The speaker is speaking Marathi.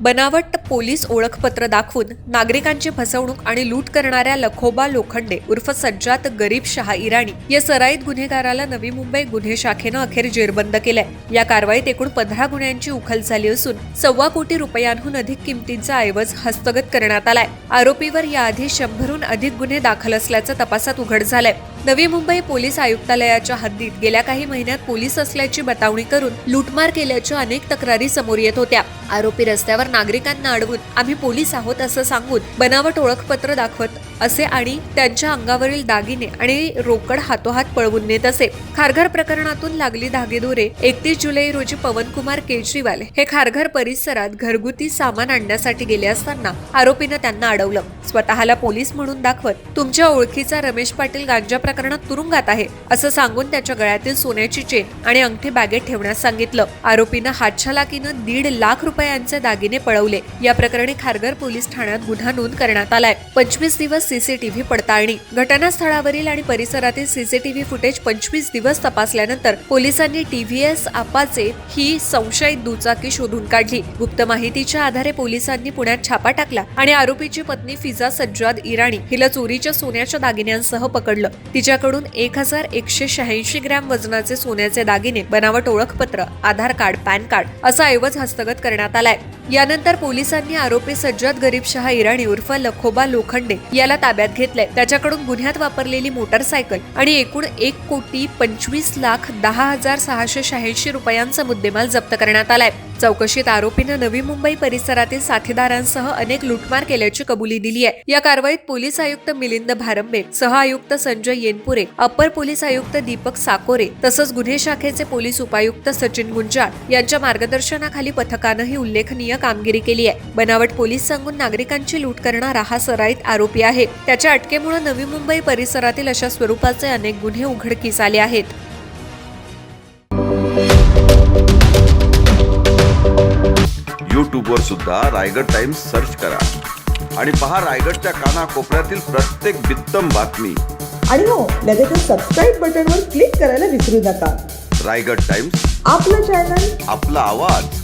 बनावट पोलीस ओळखपत्र दाखवून नागरिकांची फसवणूक आणि लूट करणाऱ्या लखोबा लोखंडे उर्फ सज्जात गरीब शहा इराणी या सराईत गुन्हेगाराला नवी मुंबई गुन्हे शाखेनं अखेर जेरबंद केलाय. या कारवाईत एकूण पंधरा गुन्ह्यांची उखल झाली असून सव्वा कोटी रुपयांहून अधिक किमतींचा ऐवज हस्तगत करण्यात आलाय. आरोपीवर याआधी शंभरहून अधिक गुन्हे दाखल असल्याचं तपासात उघड झालंय. नवी मुंबई पोलीस आयुक्तालयाच्या हद्दीत गेल्या काही महिन्यात पोलीस असल्याची बतावणी करून लूटमार केल्याच्या अनेक तक्रारी समोर येत होत्या. आरोपी रस्त्यावर नागरिकांना अडवून आम्ही पोलीस आहोत असं सांगून बनावट ओळखपत्र दाखवत असे आणि त्यांच्या अंगावरील दागिने आणि रोकड हातोहात पळवून नेत असे. खारघर प्रकरणातून लागली धागेदोरे एकतीस जुलै रोजी पवनकुमार केजरीवाल हे खारघर परिसरात घरगुती सामान आणण्यासाठी गेले असताना आरोपीनं त्यांना अडवलं. स्वतःला पोलीस म्हणून दाखवत तुमच्या ओळखीचा रमेश पाटील गांजा प्रकरणात तुरुंगात आहे असं सांगून त्याच्या गळ्यातील सोन्याची चेन आणि अंगठी बॅगेत ठेवण्यास सांगितलं. आरोपीनं हातछलाकीनं दीड लाख रुपयांचे दागिने पळवले. या प्रकरणी खारघर पोलीस ठाण्यात गुन्हा नोंद करण्यात आलाय. पंचवीस दिवस सीसीटीव्ही पडताळणी. घटनास्थळावरील आणि परिसरातील सीसीटीव्ही फुटेज पंचवीस दिवस तपासल्यानंतर पोलिसांनी टीव्हीएस आपाचे ही संशयित दुचाकी शोधून काढली. गुप्त माहितीच्या आधारे पोलिसांनी पुण्यात छापा टाकला आणि आरोपीची पत्नी फिजा सज्जाद इराणी हिला चोरीच्या सोन्याच्या दागिन्यांसह पकडलं. तिच्याकडून एक हजार एकशे शहाऐंशी ग्रॅम वजनाचे सोन्याचे दागिने बनावट ओळखपत्र आधार कार्ड पॅन कार्ड असा ऐवज हस्तगत करण्यात आलाय. त्यानंतर पोलिसांनी आरोपी सज्जत गरीब शहा इराणी उर्फ लखोबा लोखंडे याला ताब्यात घेतलंय. त्याच्याकडून गुन्ह्यात वापरलेली मोटरसायकल आणि एकूण एक कोटी पंचवीस लाख दहा हजार सहाशे शहाऐंशी रुपयांचा मुद्देमाल जप्त करण्यात आलाय. चौकशीत आरोपीनं नवी मुंबई परिसरातील साथीदारांसह अनेक लुटमार केल्याची कबुली दिली आहे या कारवाईत पोलीस आयुक्त मिलिंद भारंबे सह आयुक्त संजय येनपुरे अपर पोलीस आयुक्त दीपक साकोरे तसंच गुन्हे शाखेचे पोलीस उपायुक्त सचिन गुंजाळ यांच्या मार्गदर्शनाखाली पथकानंही उल्लेखनीय काम कामगिरी केली आहे. बनावट पोलीस सांगून नागरिकांची लूट करणारा हा सराईत आरोपी आहे. त्याच्या अटकेमुळे नवी मुंबई परिसरातील अशा स्वरूपाचे अनेक गुन्हे उघडकीस आले आहेत. यूट्यूबवर सुद्धा रायगड टाइम्स सर्च करा. आणि पहा रायगडच्या कानाकोपऱ्यातील प्रत्येक बित्तम बातमी. आणि हो लगेचच सबस्क्राईब बटनवर क्लिक करायला विसरू नका. रायगड टाइम्स. आपलं चॅनल आपला आवाज.